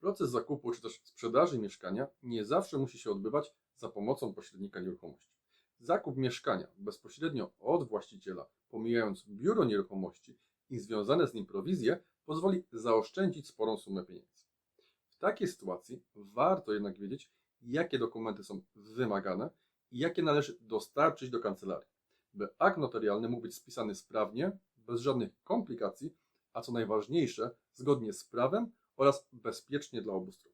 Proces zakupu czy też sprzedaży mieszkania nie zawsze musi się odbywać za pomocą pośrednika nieruchomości. Zakup mieszkania bezpośrednio od właściciela, pomijając biuro nieruchomości i związane z nim prowizje, pozwoli zaoszczędzić sporą sumę pieniędzy. W takiej sytuacji warto jednak wiedzieć, jakie dokumenty są wymagane i jakie należy dostarczyć do kancelarii, by akt notarialny mógł być spisany sprawnie, bez żadnych komplikacji, a co najważniejsze, zgodnie z prawem oraz bezpiecznie dla obu stron.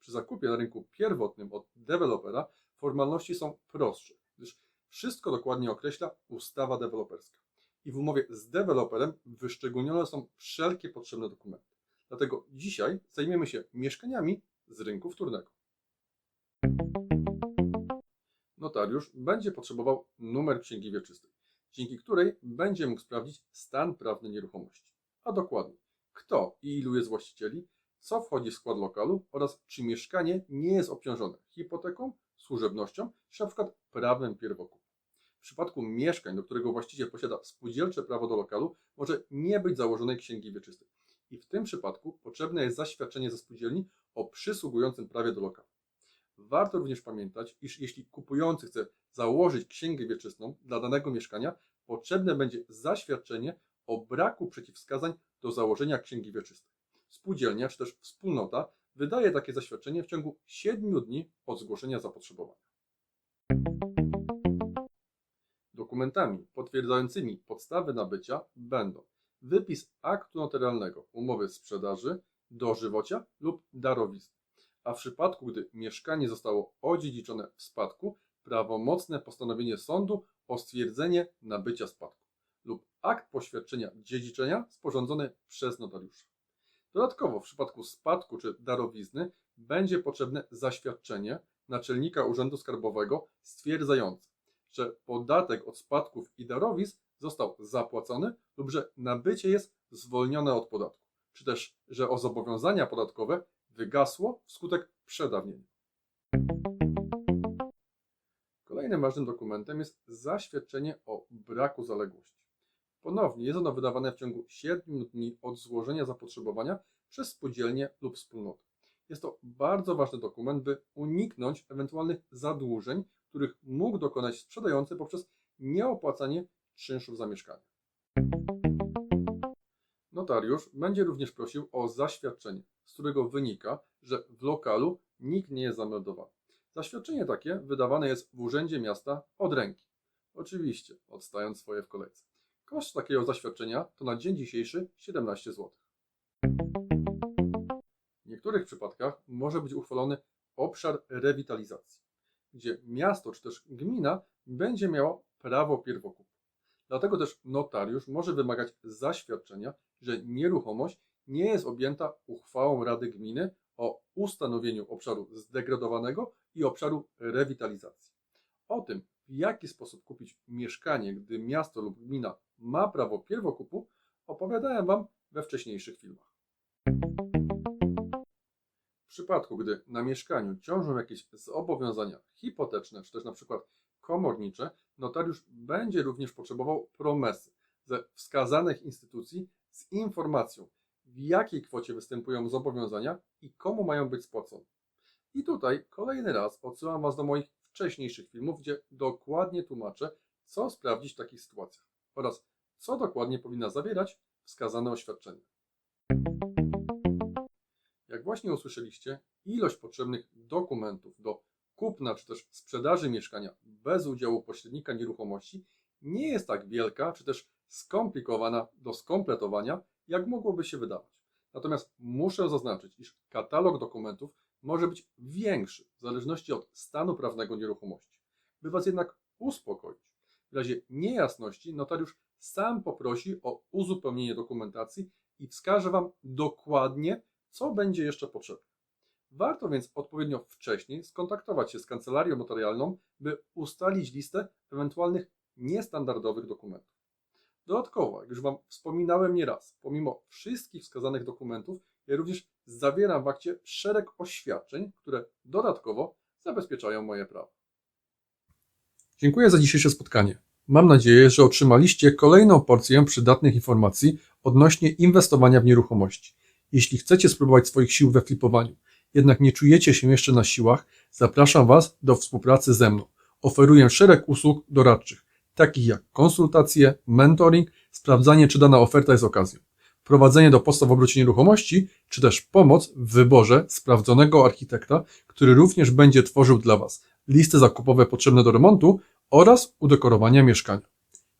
Przy zakupie na rynku pierwotnym od dewelopera formalności są prostsze, gdyż wszystko dokładnie określa ustawa deweloperska. I w umowie z deweloperem wyszczególnione są wszelkie potrzebne dokumenty. Dlatego dzisiaj zajmiemy się mieszkaniami z rynku wtórnego. Notariusz będzie potrzebował numer księgi wieczystej, dzięki której będzie mógł sprawdzić stan prawny nieruchomości, a dokładnie kto i ilu jest właścicieli, co wchodzi w skład lokalu oraz czy mieszkanie nie jest obciążone hipoteką, służebnością czy przykład prawem pierwokupu. W przypadku mieszkań, do którego właściciel posiada spółdzielcze prawo do lokalu, może nie być założonej księgi wieczystej. I w tym przypadku potrzebne jest zaświadczenie ze spółdzielni o przysługującym prawie do lokalu. Warto również pamiętać, iż jeśli kupujący chce założyć księgę wieczystą dla danego mieszkania, potrzebne będzie zaświadczenie o braku przeciwwskazań do założenia księgi wieczystej. Spółdzielnia czy też wspólnota wydaje takie zaświadczenie w ciągu 7 dni od zgłoszenia zapotrzebowania. Dokumentami potwierdzającymi podstawy nabycia będą wypis aktu notarialnego umowy sprzedaży, dożywocia lub darowizny, a w przypadku gdy mieszkanie zostało odziedziczone w spadku, prawomocne postanowienie sądu o stwierdzenie nabycia spadku lub akt poświadczenia dziedziczenia sporządzony przez notariusza. Dodatkowo w przypadku spadku czy darowizny będzie potrzebne zaświadczenie naczelnika Urzędu Skarbowego stwierdzające, że podatek od spadków i darowizn został zapłacony lub że nabycie jest zwolnione od podatku, czy też, że o zobowiązania podatkowe wygasło wskutek przedawnienia. Kolejnym ważnym dokumentem jest zaświadczenie o braku zaległości. Ponownie jest ono wydawane w ciągu 7 dni od złożenia zapotrzebowania przez spółdzielnię lub wspólnotę. Jest to bardzo ważny dokument, by uniknąć ewentualnych zadłużeń, których mógł dokonać sprzedający poprzez nieopłacanie czynszów za mieszkanie. Notariusz będzie również prosił o zaświadczenie, z którego wynika, że w lokalu nikt nie jest zameldowany. Zaświadczenie takie wydawane jest w Urzędzie Miasta od ręki. Oczywiście, odstając swoje w kolejce. Koszt takiego zaświadczenia to na dzień dzisiejszy 17 zł. W niektórych przypadkach może być uchwalony obszar rewitalizacji, gdzie miasto czy też gmina będzie miało prawo pierwokupu. Dlatego też notariusz może wymagać zaświadczenia, że nieruchomość nie jest objęta uchwałą Rady Gminy o ustanowieniu obszaru zdegradowanego i obszaru rewitalizacji. O tym, w jaki sposób kupić mieszkanie, gdy miasto lub gmina ma prawo pierwokupu, opowiadałem Wam we wcześniejszych filmach. W przypadku, gdy na mieszkaniu ciążą jakieś zobowiązania hipoteczne, czy też na przykład komornicze, notariusz będzie również potrzebował promesy ze wskazanych instytucji z informacją, w jakiej kwocie występują zobowiązania i komu mają być spłacone. I tutaj kolejny raz odsyłam Was do moich wcześniejszych filmów, gdzie dokładnie tłumaczę, co sprawdzić w takich sytuacjach oraz co dokładnie powinna zawierać wskazane oświadczenie. Jak właśnie usłyszeliście, ilość potrzebnych dokumentów do kupna czy też sprzedaży mieszkania bez udziału pośrednika nieruchomości nie jest tak wielka czy też skomplikowana do skompletowania, jak mogłoby się wydawać. Natomiast muszę zaznaczyć, iż katalog dokumentów może być większy w zależności od stanu prawnego nieruchomości. By Was jednak uspokoić, w razie niejasności notariusz sam poprosi o uzupełnienie dokumentacji i wskaże Wam dokładnie, co będzie jeszcze potrzebne. Warto więc odpowiednio wcześniej skontaktować się z kancelarią notarialną, by ustalić listę ewentualnych niestandardowych dokumentów. Dodatkowo, jak już Wam wspominałem nieraz, pomimo wszystkich wskazanych dokumentów, również zawieram w akcie szereg oświadczeń, które dodatkowo zabezpieczają moje prawa. Dziękuję za dzisiejsze spotkanie. Mam nadzieję, że otrzymaliście kolejną porcję przydatnych informacji odnośnie inwestowania w nieruchomości. Jeśli chcecie spróbować swoich sił we flipowaniu, jednak nie czujecie się jeszcze na siłach, zapraszam Was do współpracy ze mną. Oferuję szereg usług doradczych, takich jak konsultacje, mentoring, sprawdzanie, czy dana oferta jest okazją, prowadzenie do postaw w obrocie nieruchomości, czy też pomoc w wyborze sprawdzonego architekta, który również będzie tworzył dla Was listy zakupowe potrzebne do remontu oraz udekorowania mieszkania.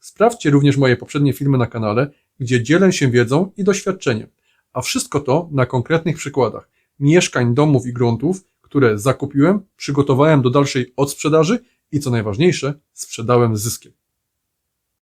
Sprawdźcie również moje poprzednie filmy na kanale, gdzie dzielę się wiedzą i doświadczeniem, a wszystko to na konkretnych przykładach mieszkań, domów i gruntów, które zakupiłem, przygotowałem do dalszej odsprzedaży i co najważniejsze, sprzedałem zyskiem.